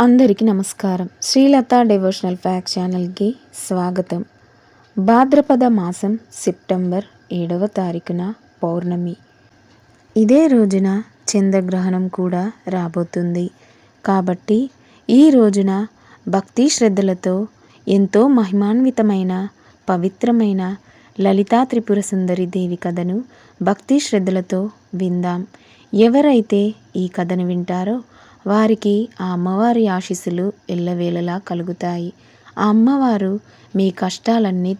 అందరికీ నమస్కారం. Srilatha devotional fact ఛానల్కి స్వాగతం. భాద్రపద మాసం సెప్టెంబర్ ఏడవ తారీఖున పౌర్ణమి. ఇదే రోజున చంద్రగ్రహణం కూడా రాబోతుంది. కాబట్టి ఈ రోజున భక్తి శ్రద్ధలతో ఎంతో మహిమాన్వితమైన పవిత్రమైన లలితా త్రిపుర సుందరి దేవి కథను భక్తి శ్రద్ధలతో విందాం. ఎవరైతే ఈ కథను వింటారో వారికి ఆ అమ్మవారి ఆశీస్సులు ఎల్లవేళలా కలుగుతాయి. ఆ అమ్మవారు మీ కష్టాలన్నీ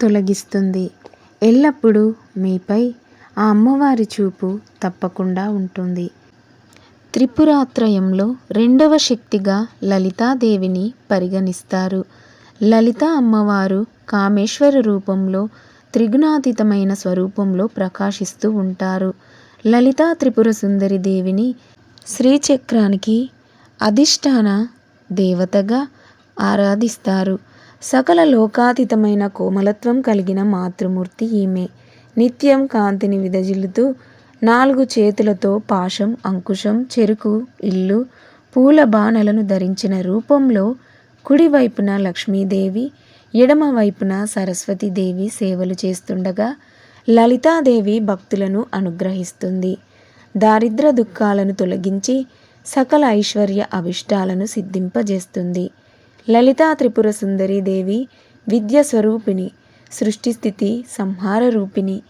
తొలగిస్తుంది. ఎల్లప్పుడూ మీపై ఆ అమ్మవారి చూపు తప్పకుండా ఉంటుంది. త్రిపురాత్రయంలో రెండవ శక్తిగా లలితాదేవిని పరిగణిస్తారు. లలిత అమ్మవారు కామేశ్వర రూపంలో త్రిగుణాతీతమైన స్వరూపంలో ప్రకాశిస్తూ ఉంటారు. లలితా త్రిపుర సుందరి దేవిని శ్రీచక్రానికి అధిష్టాన దేవతగా ఆరాధిస్తారు. సకల లోకాతీతమైన కోమలత్వం కలిగిన మాతృమూర్తి ఈమె. నిత్యం కాంతిని విదజిల్లుతూ నాలుగు చేతులతో పాశం అంకుశం చెరుకు ఇల్లు పూల బాణలను ధరించిన రూపంలో కుడివైపున లక్ష్మీదేవి ఎడమ వైపున సరస్వతీదేవి సేవలు చేస్తుండగా లలితాదేవి భక్తులను అనుగ్రహిస్తుంది. దారిద్ర దుఃఖాలను తొలగించి సకల ఐశ్వర్య అభిష్టాలను సిద్ధింపజేస్తుంది. లలితా త్రిపుర సుందరి దేవి విద్య స్వరూపిణి సృష్టి స్థితి సంహార రూపిణి.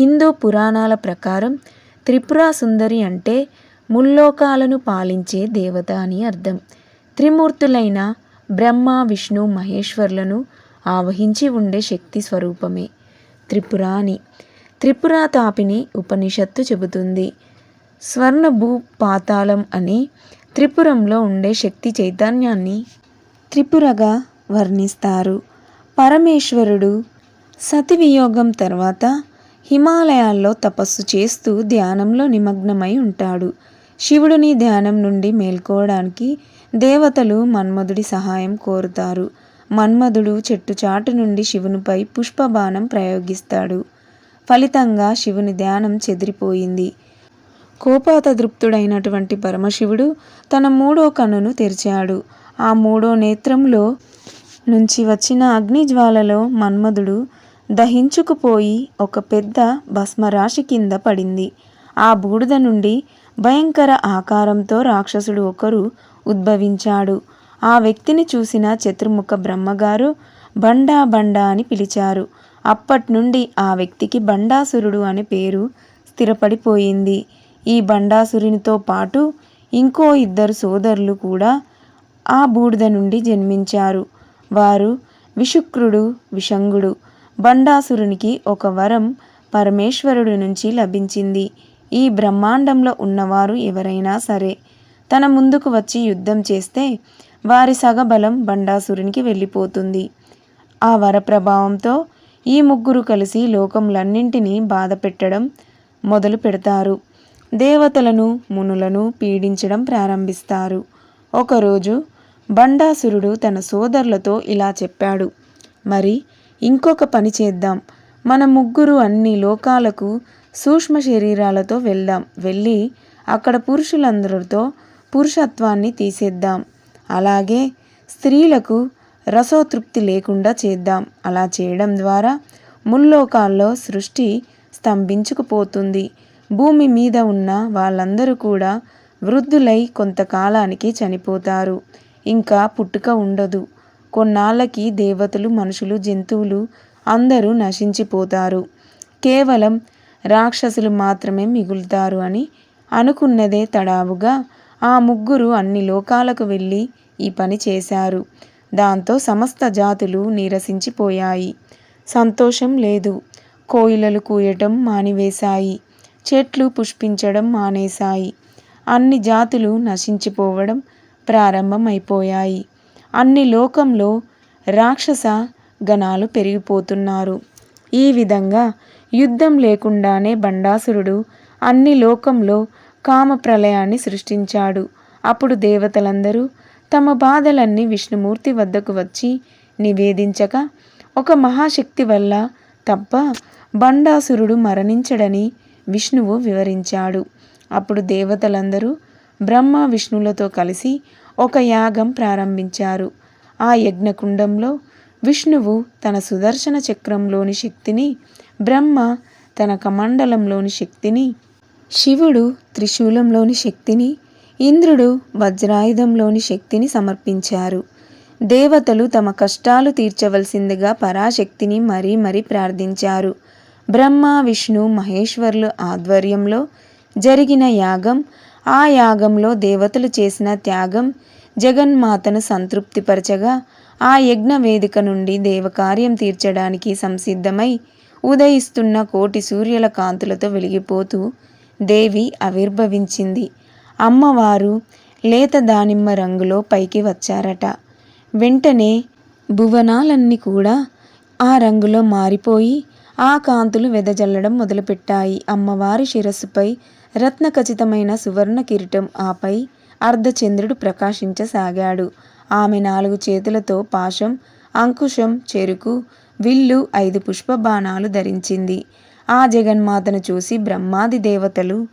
హిందూ పురాణాల ప్రకారం త్రిపుర సుందరి అంటే ముల్లోకాలను పాలించే దేవత అని అర్థం. త్రిమూర్తులైన బ్రహ్మ విష్ణు మహేశ్వర్లను ఆవహించి ఉండే శక్తి స్వరూపమే త్రిపురాని త్రిపురా త్రిపుర తాపిని ఉపనిషత్తు చెబుతుంది. స్వర్ణ భూ పాతాళం అని త్రిపురంలో ఉండే శక్తి చైతన్యాన్ని త్రిపురగా వర్ణిస్తారు. పరమేశ్వరుడు సతి వియోగం తర్వాత హిమాలయాల్లో తపస్సు చేస్తూ ధ్యానంలో నిమగ్నమై ఉంటాడు. శివుడిని ధ్యానం నుండి మేల్కోవడానికి దేవతలు మన్మధుడి సహాయం కోరుతారు. మన్మధుడు చెట్టు చాటు నుండి శివునిపై పుష్పబాణం ప్రయోగిస్తాడు. ఫలితంగా శివుని ధ్యానం చెదిరిపోయింది. కోపాతదృప్తుడైనటువంటి పరమశివుడు తన మూడో కన్నును తెరిచాడు. ఆ మూడో నేత్రంలో నుంచి వచ్చిన అగ్నిజ్వాలలో మన్మధుడు దహించుకుపోయి ఒక పెద్ద భస్మరాశి కింద పడింది. ఆ బూడిద నుండి భయంకర ఆకారంతో రాక్షసుడు ఒకరు ఉద్భవించాడు. ఆ వ్యక్తిని చూసిన చతుర్ముఖ బ్రహ్మగారు బండా బండా అని పిలిచారు. అప్పటి నుండి ఆ వ్యక్తికి బండాసురుడు అనే పేరు స్థిరపడిపోయింది. ఈ బండాసురునితో పాటు ఇంకో ఇద్దరు సోదరులు కూడా ఆ బూడిద నుండి జన్మించారు. వారు విషుక్రుడు విషంగుడు బండాసురునికి ఒక వరం పరమేశ్వరుడి నుంచి లభించింది. ఈ బ్రహ్మాండంలో ఉన్నవారు ఎవరైనా సరే తన ముందుకు వచ్చి యుద్ధం చేస్తే వారి సగబలం బండాసురునికి వెళ్ళిపోతుంది. ఆ వర ప్రభావంతో ఈ ముగ్గురు కలిసి లోకంలన్నింటినీ బాధ పెట్టడం మొదలు పెడతారు దేవతలను మునులను పీడించడం ప్రారంభిస్తారు. ఒకరోజు బండాసురుడు తన సోదరులతో ఇలా చెప్పాడు. మరి ఇంకొక పని చేద్దాం. మన ముగ్గురు అన్ని లోకాలకు సూక్ష్మ శరీరాలతో వెళ్దాం. వెళ్ళి అక్కడ పురుషులందరితో పురుషత్వాన్ని తీసేద్దాం. అలాగే స్త్రీలకు రసోతృప్తి లేకుండా చేద్దాం. అలా చేయడం ద్వారా ముల్లోకాల్లో సృష్టి స్తంభించుకుపోతుంది. భూమి మీద ఉన్న వాళ్ళందరూ కూడా వృద్ధులై కొంతకాలానికి చనిపోతారు. ఇంకా పుట్టుక ఉండదు. కొన్నాళ్ళకి దేవతలు మనుషులు జంతువులు అందరూ నశించిపోతారు. కేవలం రాక్షసులు మాత్రమే మిగులుతారు అని అనుకున్నదే తడావుగా ఆ ముగ్గురు అన్ని లోకాలకు వెళ్ళి ఈ పని చేశారు. దాంతో సమస్త జాతులు నీరసించిపోయాయి. సంతోషం లేదు. కోయిలలు కూయటం మానివేశాయి. చెట్లు పుష్పించడం మానేశాయి. అన్ని జాతులు నశించిపోవడం ప్రారంభమైపోయాయి. అన్ని లోకంలో రాక్షస గణాలు పెరిగిపోతున్నారు. ఈ విధంగా యుద్ధం లేకుండానే బండాసురుడు అన్ని లోకంలో కామ ప్రళయాన్ని సృష్టించాడు. అప్పుడు దేవతలందరూ తమ బాధలన్నీ విష్ణుమూర్తి వద్దకు వచ్చి నివేదించగా ఒక మహాశక్తి వల్ల తప్ప బండాసురుడు మరణించడని విష్ణువు వివరించాడు. అప్పుడు దేవతలందరూ బ్రహ్మ విష్ణులతో కలిసి ఒక యాగం ప్రారంభించారు. ఆ యజ్ఞకుండంలో విష్ణువు తన సుదర్శన చక్రంలోని శక్తిని బ్రహ్మ తన కమండలంలోని శక్తిని శివుడు త్రిశూలంలోని శక్తిని ఇంద్రుడు వజ్రాయుధంలోని శక్తిని సమర్పించారు. దేవతలు తమ కష్టాలు తీర్చవలసిందిగా పరాశక్తిని మరీ మరీ ప్రార్థించారు. బ్రహ్మ విష్ణు మహేశ్వరుల ఆధ్వర్యంలో జరిగిన యాగం. ఆ యాగంలో దేవతలు చేసిన త్యాగం జగన్మాతను సంతృప్తిపరచగా ఆ యజ్ఞ వేదిక నుండి దేవకార్యం తీర్చడానికి సంసిద్ధమై ఉదయిస్తున్న కోటి సూర్యుల కాంతులతో వెలిగిపోతూ దేవి ఆవిర్భవించింది. అమ్మవారు లేత దానిమ్మ రంగులో పైకి వచ్చారట. వెంటనే భువనాలన్నీ కూడా ఆ రంగులో మారిపోయి ఆ కాంతులు వెదజల్లడం మొదలుపెట్టాయి. అమ్మవారి శిరస్సుపై రత్న ఖచ్చితమైన సువర్ణ కిరీటం. ఆపై అర్ధచంద్రుడు ప్రకాశించసాగాడు. ఆమె నాలుగు చేతులతో పాశం అంకుశం చెరుకు విల్లు ఐదు పుష్ప బాణాలు ధరించింది. ఆ జగన్మాతను చూసి బ్రహ్మాది దేవతలు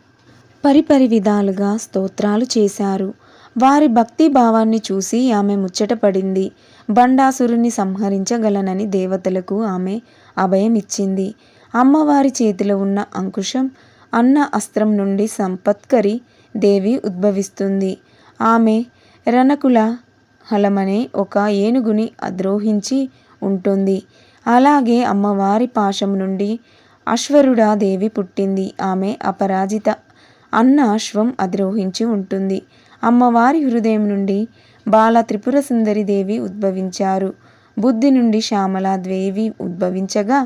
పరిపరి విధాలుగా స్తోత్రాలు చేశారు. వారి భక్తి భావాన్ని చూసి ఆమె ముచ్చటపడింది. బండాసురుని సంహరించగలనని దేవతలకు ఆమె అభయం ఇచ్చింది. అమ్మవారి చేతిలో ఉన్న అంకుశం అన్న అస్త్రం నుండి సంపత్కరి దేవి ఉద్భవిస్తుంది. ఆమె రణకుల హలమనే ఒక ఏనుగుని అద్రోహించి ఉంటుంది. అలాగే అమ్మవారి పాశం నుండి అశ్వరుడా దేవి పుట్టింది. ఆమె అపరాజిత అన్న అశ్వం అధిరోహించి ఉంటుంది. అమ్మవారి హృదయం నుండి బాల త్రిపుర సుందరి దేవి ఉద్భవించారు. బుద్ధి నుండి శ్యామలాదేవి ఉద్భవించగా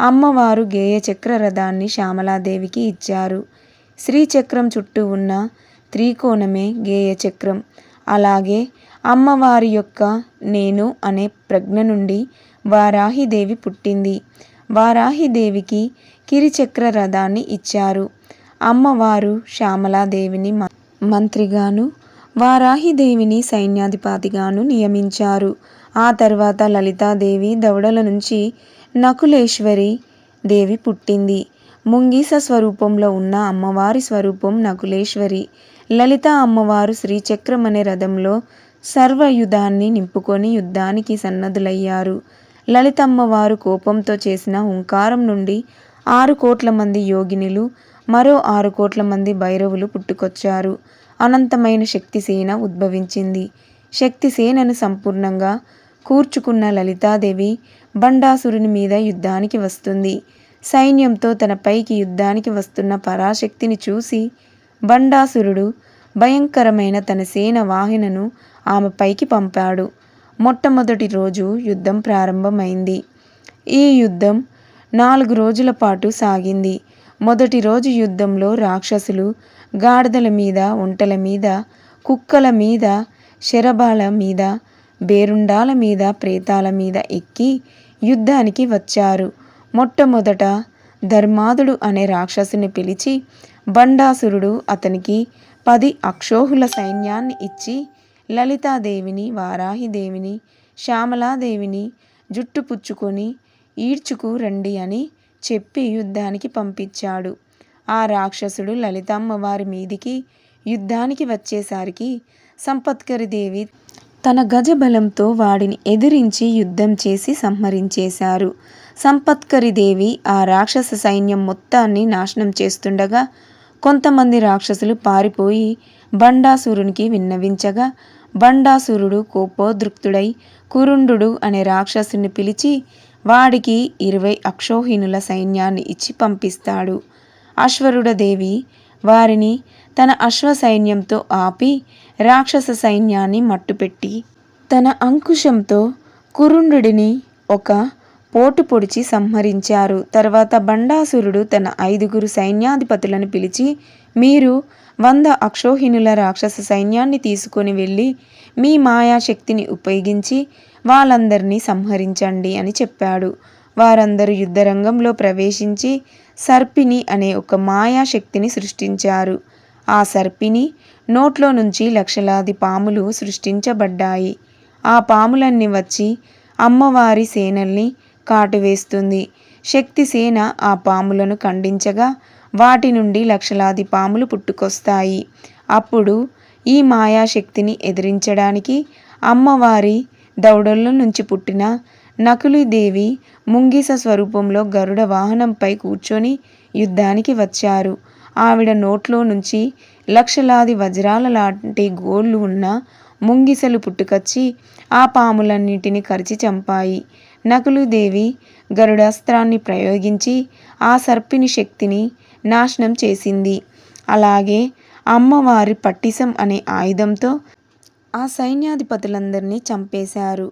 అమ్మవారు గేయ చక్ర రథాన్ని శ్యామలాదేవికి ఇచ్చారు. శ్రీచక్రం చుట్టూ ఉన్న త్రికోణమే గేయ చక్రం. అలాగే అమ్మవారి యొక్క నేను అనే ప్రజ్ఞ నుండి వారాహిదేవి పుట్టింది. వారాహిదేవికి కిరిచక్ర రథాన్ని ఇచ్చారు. అమ్మవారు శ్యామలాదేవిని మంత్రిగాను వారాహిదేవిని సైన్యాధిపతిగాను నియమించారు. ఆ తర్వాత లలితాదేవి దవడల నుంచి నకులేశ్వరి దేవి పుట్టింది. ముంగీస స్వరూపంలో ఉన్న అమ్మవారి స్వరూపం నకులేశ్వరి. లలిత అమ్మవారు శ్రీచక్రం అనే రథంలో సర్వయుధాన్ని నింపుకొని యుద్ధానికి సన్నద్ధులయ్యారు. లలితమ్మవారు కోపంతో చేసిన హుంకారం నుండి ఆరు కోట్ల మంది యోగినులు మరో ఆరు కోట్ల మంది భైరవులు పుట్టుకొచ్చారు. అనంతమైన శక్తిసేన ఉద్భవించింది. శక్తిసేనను సంపూర్ణంగా కూర్చుకున్న లలితాదేవి బండాసురుని మీద యుద్ధానికి వస్తుంది. సైన్యంతో తన పైకి యుద్ధానికి వస్తున్న పరాశక్తిని చూసి బండాసురుడు భయంకరమైన తన సేన వాహినను ఆమె పైకి పంపాడు. మొట్టమొదటి రోజు యుద్ధం ప్రారంభమైంది. ఈ యుద్ధం నాలుగు రోజుల పాటు సాగింది. మొదటి రోజు యుద్ధంలో రాక్షసులు గాడిదల మీద ఒంటల మీద కుక్కల మీద శరబాల మీద బేరుండాల మీద ప్రేతాల మీద ఎక్కి యుద్ధానికి వచ్చారు. మొట్టమొదట ధర్మాదుడు అనే రాక్షసుని పిలిచి బండాసురుడు అతనికి పది అక్షోహుల సైన్యాన్ని ఇచ్చి లలితాదేవిని వారాహిదేవిని శ్యామలాదేవిని జుట్టు పుచ్చుకొని ఈడ్చుకు రండి అని చెప్పి యుద్ధానికి పంపించాడు. ఆ రాక్షసుడు లలితమ్మ వారి మీదికి యుద్ధానికి వచ్చేసరికి సంపత్కరి దేవి తన గజబలంతో వాడిని ఎదిరించి యుద్ధం చేసి సంహరించేశారు. సంపత్కరి దేవి ఆ రాక్షస సైన్యం మొత్తాన్ని నాశనం చేస్తుండగా కొంతమంది రాక్షసులు పారిపోయి బండాసురునికి విన్నవించగా బండాసురుడు కోపోద్రుక్తుడై కురుండు అనే రాక్షసుని పిలిచి వాడికి ఇరవై అక్షోహిణుల సైన్యాన్ని ఇచ్చి పంపిస్తాడు. అశ్వరుడదేవి వారిని తన అశ్వ సైన్యంతో ఆపి రాక్షస సైన్యాన్ని మట్టుపెట్టి తన అంకుశంతో కురుండుడిని ఒక పోటు పొడిచి సంహరించారు. తర్వాత బండాసురుడు తన ఐదుగురు సైన్యాధిపతులను పిలిచి మీరు వంద అక్షోహిణుల రాక్షస సైన్యాన్ని తీసుకొని వెళ్ళి మీ మాయాశక్తిని ఉపయోగించి వాళ్ళందరినీ సంహరించండి అని చెప్పాడు. వారందరూ యుద్ధరంగంలో ప్రవేశించి సర్పిణి అనే ఒక మాయా శక్తిని సృష్టించారు. ఆ సర్పిణి నోట్లో నుంచి లక్షలాది పాములు సృష్టించబడ్డాయి. ఆ పాములన్నీ వచ్చి అమ్మవారి సేనల్ని కాటువేస్తుంది. శక్తి సేన ఆ పాములను ఖండించగా వాటి నుండి లక్షలాది పాములు పుట్టుకొస్తాయి. అప్పుడు ఈ మాయాశక్తిని ఎదిరించడానికి అమ్మవారి దౌడల్లో నుంచి పుట్టిన నకులీదేవి ముంగిస స్వరూపంలో గరుడ వాహనంపై కూర్చొని యుద్ధానికి వచ్చారు. ఆవిడ నోట్లో నుంచి లక్షలాది వజ్రాల లాంటి గోళ్ళు ఉన్న ముంగిసలు పుట్టుకొచ్చి ఆ పాములన్నిటిని కరిచి చంపాయి. నకులుదేవి గరుడాస్త్రాన్ని ప్రయోగించి ఆ సర్పిని శక్తిని నాశనం చేసింది. అలాగే అమ్మవారి పట్టిసం అనే ఆయుధంతో ఆ సైన్యాధిపతులందరినీ చంపేశారు.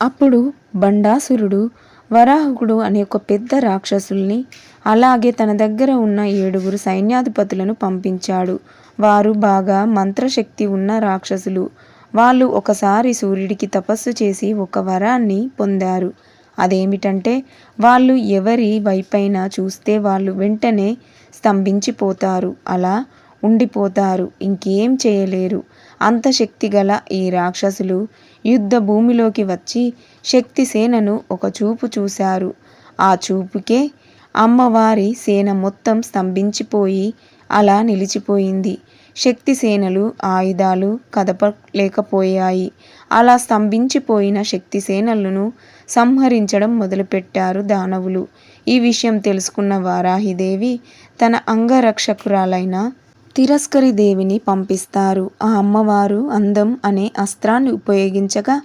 అప్పుడు బండాసురుడు వరాహకుడు అనే ఒక పెద్ద రాక్షసుల్ని అలాగే తన దగ్గర ఉన్న ఏడుగురు సైన్యాధిపతులను పంపించాడు. వారు బాగా మంత్రశక్తి ఉన్న రాక్షసులు. వాళ్ళు ఒకసారి సూర్యుడికి తపస్సు చేసి ఒక వరాన్ని పొందారు. అదేమిటంటే వాళ్ళు ఎవరి వైపైనా చూస్తే వాళ్ళు వెంటనే స్తంభించిపోతారు అలా ఉండిపోతారు ఇంకేం చేయలేరు. అంత శక్తి గల ఈ రాక్షసులు యుద్ధ భూమిలోకి వచ్చి శక్తి సేనను ఒక చూపు చూశారు. ఆ చూపుకే అమ్మవారి సేన మొత్తం స్తంభించిపోయి అలా నిలిచిపోయింది. శక్తి సేనలు ఆయుధాలు కదపలేకపోయాయి. అలా స్తంభించిపోయిన శక్తి సేనలను సంహరించడం మొదలుపెట్టారు దానవులు. ఈ విషయం తెలుసుకున్న వారాహిదేవి తన అంగరక్షకురాలైన తిరస్కరి దేవిని పంపిస్తారు. ఆ అమ్మవారు అందం అనే అస్త్రాన్ని ఉపయోగించగా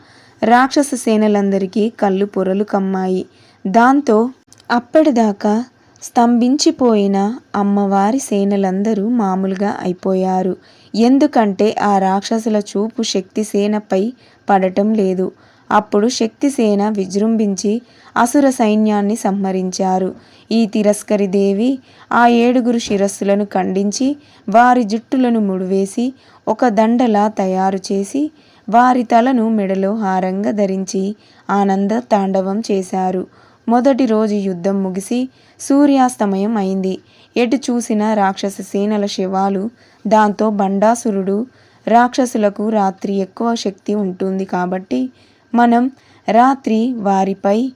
రాక్షస సేనలందరికీ కళ్ళు పొరలు కమ్మాయి. దాంతో అప్పటిదాకా స్తంభించిపోయిన అమ్మవారి సేనలందరూ మామూలుగా అయిపోయారు. ఎందుకంటే ఆ రాక్షసుల చూపు శక్తిసేనపై పడటం లేదు. అప్పుడు శక్తిసేన విజృంభించి అసుర సైన్యాన్ని సంహరించారు. ఈ తిరస్కరి దేవి ఆ ఏడుగురు శిరస్సులను ఖండించి వారి జుట్టులను ముడివేసి ఒక దండలా తయారు చేసి వారి తలను మెడలో హారంగా ధరించి ఆనంద తాండవం చేశారు. మొదటి రోజు యుద్ధం ముగిసి సూర్యాస్తమయం అయింది. ఎటు చూసిన రాక్షస సేనల శివాలు దాంతో బండాసురుడు రాక్షసులకు రాత్రి ఎక్కువ శక్తి ఉంటుంది కాబట్టి మనం రాత్రి వారిపై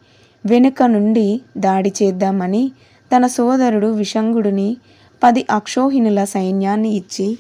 వెనుక నుండి దాడి చేద్దామని తన సోదరుడు విషంగుడిని పది అక్షోహిణుల సైన్యాన్ని ఇచ్చి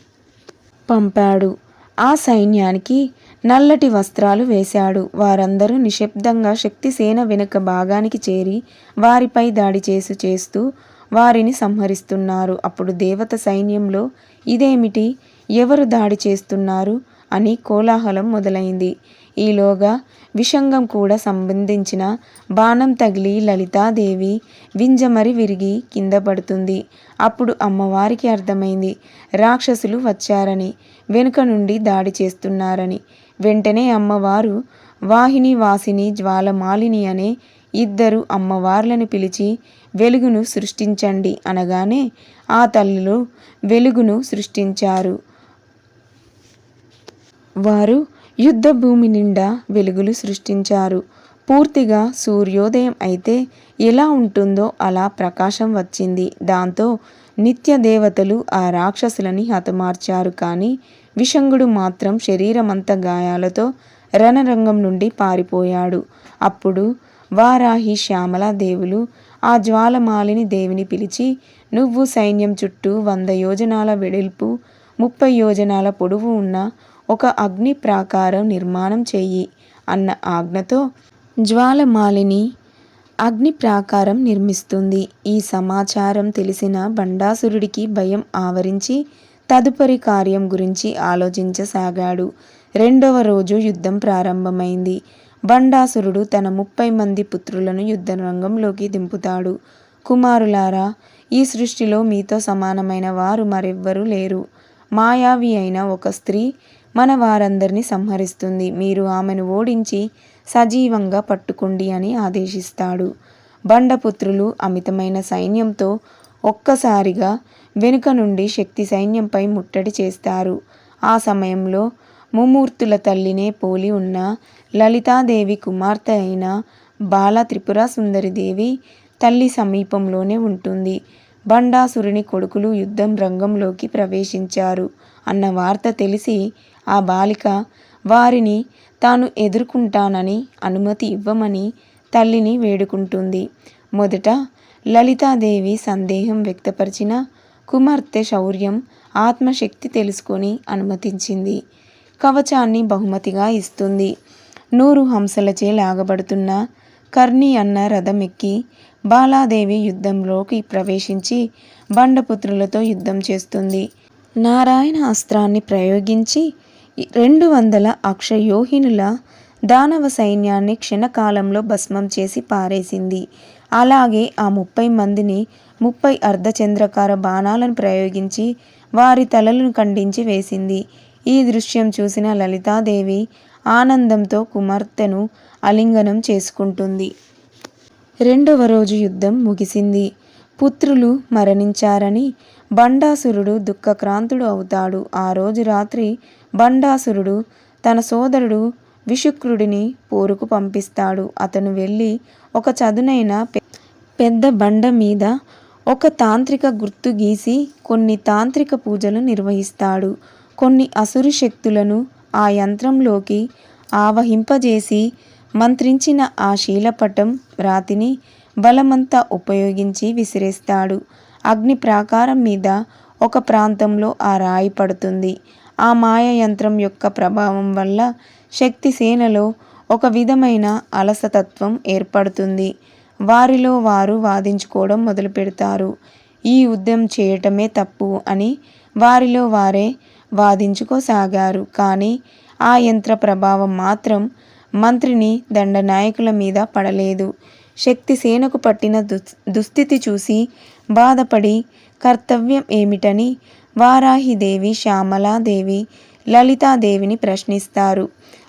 పంపాడు. ఆ సైన్యానికి నల్లటి వస్త్రాలు వేశాడు. వారందరూ నిశ్శబ్దంగా శక్తిసేన వెనుక భాగానికి చేరి వారిపై దాడి చేసి చేస్తూ వారిని సంహరిస్తున్నారు. అప్పుడు దేవత సైన్యంలో ఇదేమిటి? ఎవరు దాడి చేస్తున్నారు? అని కోలాహలం మొదలైంది. ఈలోగా విషంగం కూడా సంబంధించిన బాణం తగిలి లలితాదేవి వింజమరి విరిగి కింద పడుతుంది. అప్పుడు అమ్మవారికి అర్థమైంది రాక్షసులు వచ్చారని వెనుక నుండి దాడి చేస్తున్నారని. వెంటనే అమ్మవారు వాహిని వాసిని జ్వాలమాలిని అనే ఇద్దరు అమ్మవార్లను పిలిచి వెలుగును సృష్టించండి అనగానే ఆ తల్లులు వెలుగును సృష్టించారు. వారు యుద్ధ భూమి నిండా వెలుగులు సృష్టించారు. పూర్తిగా సూర్యోదయం అయితే ఎలా ఉంటుందో అలా ప్రకాశం వచ్చింది. దాంతో నిత్య దేవతలు ఆ రాక్షసులని హతమార్చారు. కానీ విషంగుడు మాత్రం శరీరమంత గాయాలతో రణరంగం నుండి పారిపోయాడు. అప్పుడు వారాహి శ్యామల దేవులు ఆ జ్వాలమాలిని దేవిని పిలిచి నువ్వు సైన్యం చుట్టూ వంద యోజనాల వెడల్పు ముప్పై యోజనాల పొడవు ఉన్న ఒక అగ్ని ప్రాకారం నిర్మాణం చెయ్యి అన్న ఆజ్ఞతో జ్వాలమాలిని అగ్ని ప్రాకారం నిర్మిస్తుంది. ఈ సమాచారం తెలిసిన బండాసురుడికి భయం ఆవరించి తదుపరి కార్యం గురించి ఆలోచించసాగాడు. రెండవ రోజు యుద్ధం ప్రారంభమైంది. బండాసురుడు తన ముప్పై మంది పుత్రులను యుద్ధరంగంలోకి దింపుతాడు. కుమారులారా ఈ సృష్టిలో మీతో సమానమైన వారు మరెవ్వరూ లేరు. మాయావి అయిన ఒక స్త్రీ మన వారందరినీ సంహరిస్తుంది. మీరు ఆమెను ఓడించి సజీవంగా పట్టుకోండి అని ఆదేశిస్తాడు. బండపుత్రులు అమితమైన సైన్యంతో ఒక్కసారిగా వెనుక నుండి శక్తి సైన్యంపై ముట్టడి చేస్తారు. ఆ సమయంలో ముమూర్తుల తల్లినే పోలి ఉన్న లలితాదేవి కుమార్తె అయిన బాల త్రిపుర సుందరిదేవి తల్లి సమీపంలోనే ఉంటుంది. బండాసురుని కొడుకులు యుద్ధం రంగంలోకి ప్రవేశించారు అన్న వార్త తెలిసి ఆ బాలిక వారిని తాను ఎదుర్కొంటానని అనుమతి ఇవ్వమని తల్లిని వేడుకుంటుంది. మొదట లలితాదేవి సందేహం వ్యక్తపరిచిన కుమార్తె శౌర్యం ఆత్మశక్తి తెలుసుకొని అనుమతించింది. కవచాన్ని బహుమతిగా ఇస్తుంది. నూరు హంసలచే లాగబడుతున్న కర్ణి అన్న రథం ఎక్కి బాలాదేవి యుద్ధంలోకి ప్రవేశించి బండపుత్రులతో యుద్ధం చేస్తుంది. నారాయణ అస్త్రాన్ని ప్రయోగించి రెండు వందల అక్షయోహినుల దానవ సైన్యాన్ని క్షణకాలంలో భస్మం చేసి పారేసింది. అలాగే ఆ ముప్పై మందిని ముప్పై అర్ధచంద్రకార బాణాలను ప్రయోగించి వారి తలలను ఖండించి వేసింది. ఈ దృశ్యం చూసిన లలితాదేవి ఆనందంతో కుమార్తెను అలింగనం చేసుకుంటుంది. రెండవ రోజు యుద్ధం ముగిసింది. పుత్రులు మరణించారని బండాసురుడు దుఃఖక్రాంతుడు అవుతాడు. ఆ రోజు రాత్రి బండాసురుడు తన సోదరుడు విషుక్రుడిని పోరుకు పంపిస్తాడు. అతను వెళ్ళి ఒక చదునైన పె- పెద్ద బండ మీద ఒక తాంత్రిక గుర్తు గీసి కొన్ని తాంత్రిక పూజలు నిర్వహిస్తాడు. కొన్ని అసురు శక్తులను ఆ యంత్రంలోకి ఆవహింపజేసి మంత్రించిన ఆ శీలపటం రాతిని బలమంతా ఉపయోగించి విసిరేస్తాడు. అగ్ని ప్రాకారం మీద ఒక ప్రాంతంలో ఆ రాయి పడుతుంది. ఆ మాయ యంత్రం యొక్క ప్రభావం వల్ల శక్తి సేనలో ఒక విధమైన అలసతత్వం ఏర్పడుతుంది. వారిలో వారు వాదించుకోవడం మొదలు పెడతారు. ఈ యుద్ధం చేయటమే తప్పు అని వారిలో వారే వాదించుకోసాగారు. కానీ ఆ యంత్ర ప్రభావం మాత్రం మంత్రిని దండనాయకుల మీద పడలేదు. శక్తి సేనకు పట్టిన దుస్ దుస్థితి చూసి బాధపడి కర్తవ్యం ఏమిటని వారాహిదేవి శ్యామలాదేవి లలితాదేవిని ప్రశ్నిస్తారు.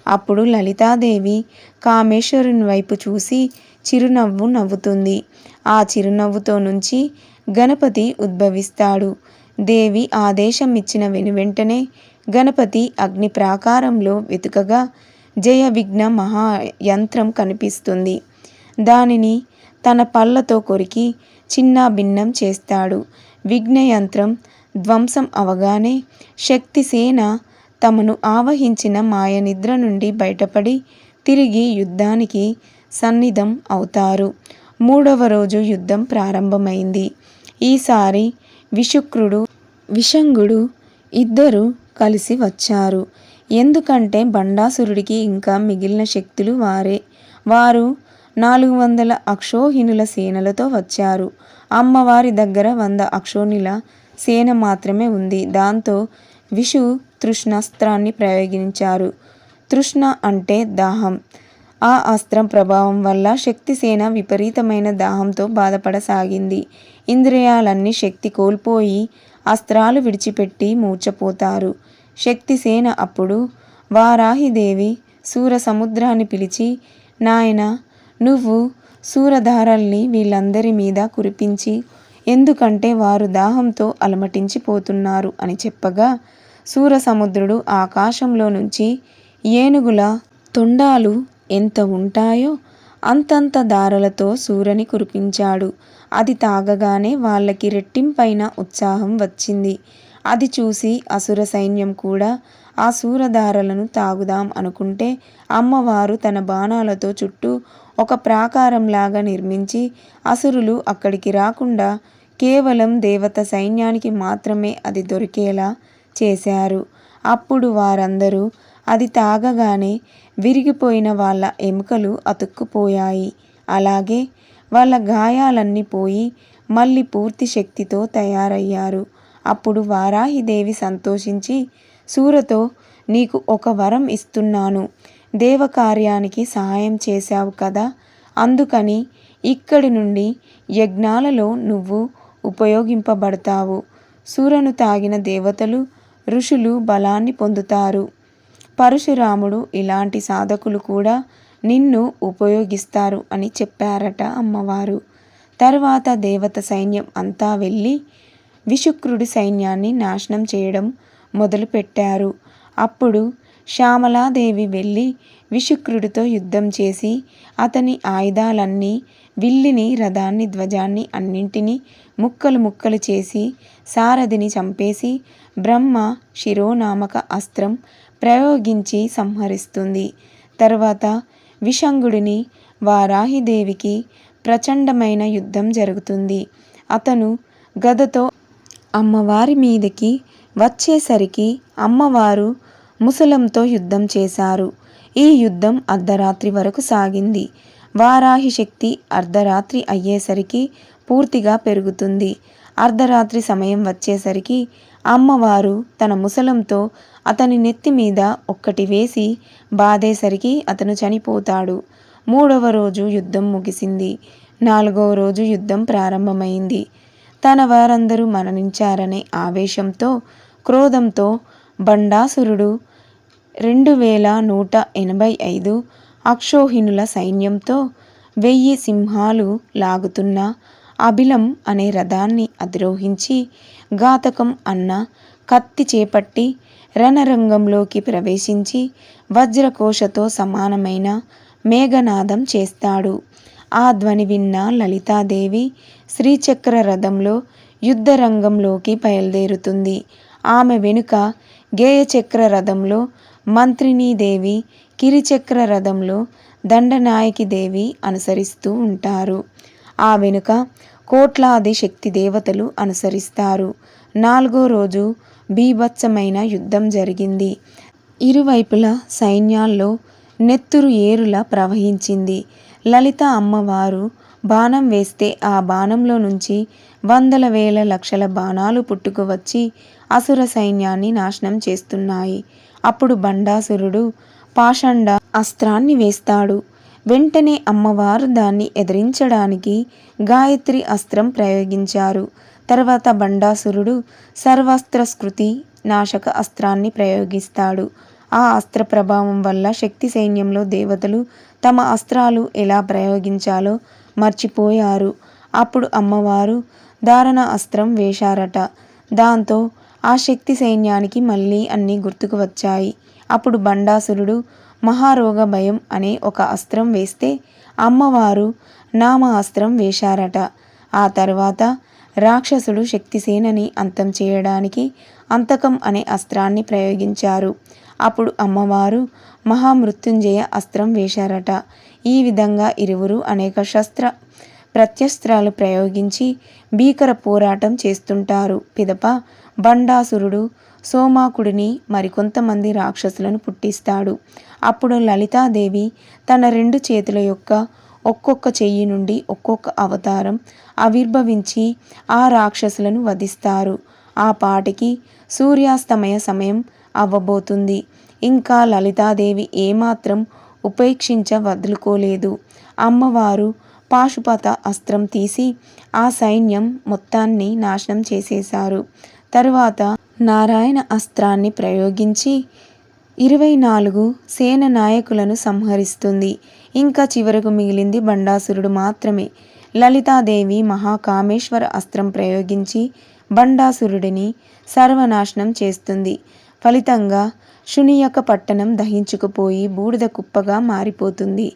అప్పుడు లలితాదేవి కామేశ్వరుని వైపు చూసి చిరునవ్వు నవ్వుతుంది. ఆ చిరునవ్వుతో నుంచి గణపతి ఉద్భవిస్తాడు. దేవి ఆదేశం ఇచ్చిన వెనువెంటనే గణపతి అగ్ని ప్రాకారంలో వెతుకగా జయ విఘ్న మహా యంత్రం కనిపిస్తుంది. దానిని తన పళ్ళతో కొరికి చిన్నాభిన్నం చేస్తాడు. విఘ్నయంత్రం ధ్వంసం అవగానే శక్తిసేన తమను ఆవహించిన మాయ నిద్ర నుండి బయటపడి తిరిగి యుద్ధానికి సన్నిధం అవుతారు. మూడవ రోజు యుద్ధం ప్రారంభమైంది. ఈసారి విశుక్రుడు విషంగుడు ఇద్దరు కలిసి వచ్చారు. ఎందుకంటే బండాసురుడికి ఇంకా మిగిలిన శక్తులు వారే. వారు నాలుగు వందల అక్షోహిణుల సేనలతో వచ్చారు. అమ్మవారి దగ్గర వంద అక్షోణుల సేన మాత్రమే ఉంది. దాంతో విషు తృష్ణాస్త్రాన్ని ప్రయోగించారు. తృష్ణ అంటే దాహం. ఆ అస్త్రం ప్రభావం వల్ల శక్తిసేన విపరీతమైన దాహంతో బాధపడసాగింది. ఇంద్రియాలన్నీ శక్తి కోల్పోయి అస్త్రాలు విడిచిపెట్టి మూర్చపోతారు. శక్తిసేన అప్పుడు వారాహిదేవి సూర సముద్రాన్ని పిలిచి నాయన నువ్వు సూరధారల్ని వీళ్ళందరి మీద కురిపించి ఎందుకంటే వారు దాహంతో అలమటించిపోతున్నారు అని చెప్పగా సూరసముద్రుడు ఆకాశంలో నుంచి ఏనుగుల తొండాలు ఎంత ఉంటాయో అంతంత దారలతో సూరని కురిపించాడు. అది తాగగానే వాళ్ళకి రెట్టింపైన ఉత్సాహం వచ్చింది. అది చూసి అసుర సైన్యం కూడా ఆ సూరధారలను తాగుదాం అనుకుంటే అమ్మవారు తన బాణాలతో చుట్టూ ఒక ప్రాకారంలాగా నిర్మించి అసురులు అక్కడికి రాకుండా కేవలం దేవత సైన్యానికి మాత్రమే అది దొరికేలా చేశారు. అప్పుడు వారందరూ అది తాగగానే విరిగిపోయిన వాళ్ళ ఎముకలు అతుక్కుపోయాయి. అలాగే వాళ్ళ గాయాలన్నీ పోయి మళ్ళీ పూర్తి శక్తితో తయారయ్యారు. అప్పుడు వారాహిదేవి సంతోషించి సూరతో నీకు ఒక వరం ఇస్తున్నాను. దేవకార్యానికి సహాయం చేశావు కదా. అందుకని ఇక్కడి నుండి యజ్ఞాలలో నువ్వు ఉపయోగింపబడతావు. సూరను తాగిన దేవతలు ఋషులు బలాన్ని పొందుతారు. పరశురాముడు ఇలాంటి సాధకులు కూడా నిన్ను ఉపయోగిస్తారు అని చెప్పారట అమ్మవారు. తర్వాత దేవత సైన్యం అంతా వెళ్ళి విశుక్రుడి సైన్యాన్ని నాశనం చేయడం మొదలుపెట్టారు. అప్పుడు శ్యామలాదేవి వెళ్ళి విశుక్రుడితో యుద్ధం చేసి అతని ఆయుధాలన్నీ విల్లిని రథాన్ని ధ్వజాన్ని అన్నింటినీ ముక్కలు ముక్కలు చేసి సారథిని చంపేసి బ్రహ్మ శిరోనామక అస్త్రం ప్రయోగించి సంహరిస్తుంది. తర్వాత విషంగుడిని వారాహిదేవికి ప్రచండమైన యుద్ధం జరుగుతుంది. అతను గదతో అమ్మవారి మీదకి వచ్చేసరికి అమ్మవారు ముసలంతో యుద్ధం చేశారు. ఈ యుద్ధం అర్ధరాత్రి వరకు సాగింది. వారాహి శక్తి అర్ధరాత్రి అయ్యేసరికి పూర్తిగా పెరుగుతుంది. అర్ధరాత్రి సమయం వచ్చేసరికి అమ్మవారు తన ముసలంతో అతని నెత్తి మీద ఒక్కటి వేసి బాధేసరికి అతను చనిపోతాడు. మూడవ రోజు యుద్ధం ముగిసింది. నాలుగవ రోజు యుద్ధం ప్రారంభమైంది. తన వారందరూ మరణించారనే ఆవేశంతో క్రోధంతో బండాసురుడు రెండు వేల నూట ఎనభై ఐదు అక్షోహిణుల సైన్యంతో వెయ్యి సింహాలు లాగుతున్న అభిలం అనే రథాన్ని అధిరోహించి ఘాతకం అన్న కత్తి చేపట్టి రణరంగంలోకి ప్రవేశించి వజ్రకోశతో సమానమైన మేఘనాదం చేస్తాడు. ఆ ధ్వని విన్న లలితాదేవి శ్రీచక్ర రథంలో యుద్ధరంగంలోకి బయలుదేరుతుంది. ఆమె వెనుక గేయచక్ర రథంలో మంత్రినీదేవి కిరిచక్ర రథంలో దండనాయకి దేవి అనుసరిస్తూ ఉంటారు. ఆ వెనుక కోట్లాది శక్తి దేవతలు అనుసరిస్తారు. నాలుగో రోజు బీభత్సమైన యుద్ధం జరిగింది. ఇరువైపుల సైన్యాల్లో నెత్తురు ఏరుల ప్రవహించింది. లలిత అమ్మవారు బాణం వేస్తే ఆ బాణంలో నుంచి వందల వేల లక్షల బాణాలు పుట్టుకువచ్చి అసుర సైన్యాన్ని నాశనం చేస్తున్నాయి. అప్పుడు బండాసురుడు పాషండ అస్త్రాన్ని వేస్తాడు. వెంటనే అమ్మవారు దాన్ని ఎదిరించడానికి గాయత్రి అస్త్రం ప్రయోగించారు. తర్వాత బండాసురుడు సర్వాస్త్ర స్కృతి నాశక అస్త్రాన్ని ప్రయోగిస్తాడు. ఆ అస్త్ర ప్రభావం వల్ల శక్తి సైన్యంలో దేవతలు తమ అస్త్రాలు ఎలా ప్రయోగించాలో మర్చిపోయారు. అప్పుడు అమ్మవారు దారణ అస్త్రం వేశారట. దాంతో ఆ శక్తి సైన్యానికి మళ్ళీ అన్నీ గుర్తుకు వచ్చాయి. అప్పుడు బండాసురుడు మహారోగ భయం అనే ఒక అస్త్రం వేస్తే అమ్మవారు నామ అస్త్రం వేశారట. ఆ తర్వాత రాక్షసుడు శక్తిసేనని అంతం చేయడానికి అంతకం అనే అస్త్రాన్ని ప్రయోగించారు. అప్పుడు అమ్మవారు మహామృత్యుంజయ అస్త్రం వేశారట. ఈ విధంగా ఇరువురు అనేక శస్త్ర ప్రత్యస్త్రాలు ప్రయోగించి భీకర పోరాటం చేస్తుంటారు. పిదప బండాసురుడు సోమాకుడిని మరికొంతమంది రాక్షసులను పుట్టిస్తాడు. అప్పుడు లలితాదేవి తన రెండు చేతుల యొక్క ఒక్కొక్క చెయ్యి నుండి ఒక్కొక్క అవతారం ఆవిర్భవించి ఆ రాక్షసులను వధిస్తారు. ఆ పాటికి సూర్యాస్తమయ సమయం అవ్వబోతుంది. ఇంకా లలితాదేవి ఏమాత్రం ఉపేక్షించ వదులుకోలేదు అమ్మవారు పాశుపత అస్త్రం తీసి ఆ సైన్యం మొత్తాన్ని నాశనం చేసేశారు. తరువాత నారాయణ అస్త్రాన్ని ప్రయోగించి ఇరవై నాలుగు సేన నాయకులను సంహరిస్తుంది. ఇంకా చివరకు మిగిలింది బండాసురుడు మాత్రమే. లలితాదేవి మహాకామేశ్వర అస్త్రం ప్రయోగించి బండాసురుడిని సర్వనాశనం చేస్తుంది. ఫలితంగా శునియక పట్టణం దహించుకుపోయి బూడిద కుప్పగా మారిపోతుంది.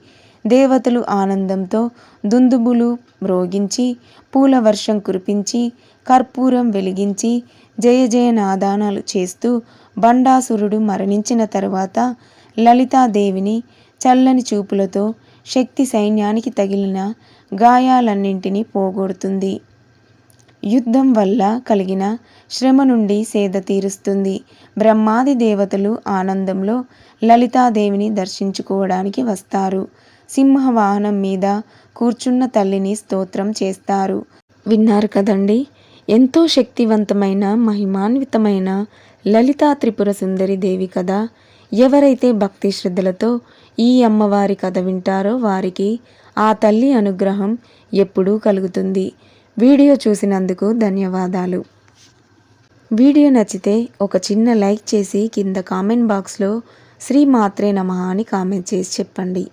దేవతలు ఆనందంతో దుందుబులు మ్రోగించి పూల వర్షం కురిపించి కర్పూరం వెలిగించి జయ జయ నాదానాలు చేస్తూ బండాసురుడు మరణించిన తరువాత లలితాదేవిని చల్లని చూపులతో శక్తి సైన్యానికి తగిలిన గాయాలన్నింటినీ పోగొడుతుంది. యుద్ధం వల్ల కలిగిన శ్రమ నుండి సేద తీరుస్తుంది. బ్రహ్మాది దేవతలు ఆనందంలో లలితాదేవిని దర్శించుకోవడానికి వస్తారు. సింహవాహనం మీద కూర్చున్న తల్లిని స్తోత్రం చేస్తారు. విన్నారు కదండి? ఎంతో శక్తివంతమైన మహిమాన్వితమైన లలితా త్రిపుర సుందరి దేవి కథ. ఎవరైతే భక్తి శ్రద్ధలతో ఈ అమ్మవారి కథ వింటారో వారికి ఆ తల్లి అనుగ్రహం ఎప్పుడూ కలుగుతుంది. వీడియో చూసినందుకు ధన్యవాదాలు. వీడియో నచ్చితే ఒక చిన్న లైక్ చేసి కింద కామెంట్ బాక్స్లో శ్రీ మాత్రే నమ అని కామెంట్ చేసి చెప్పండి.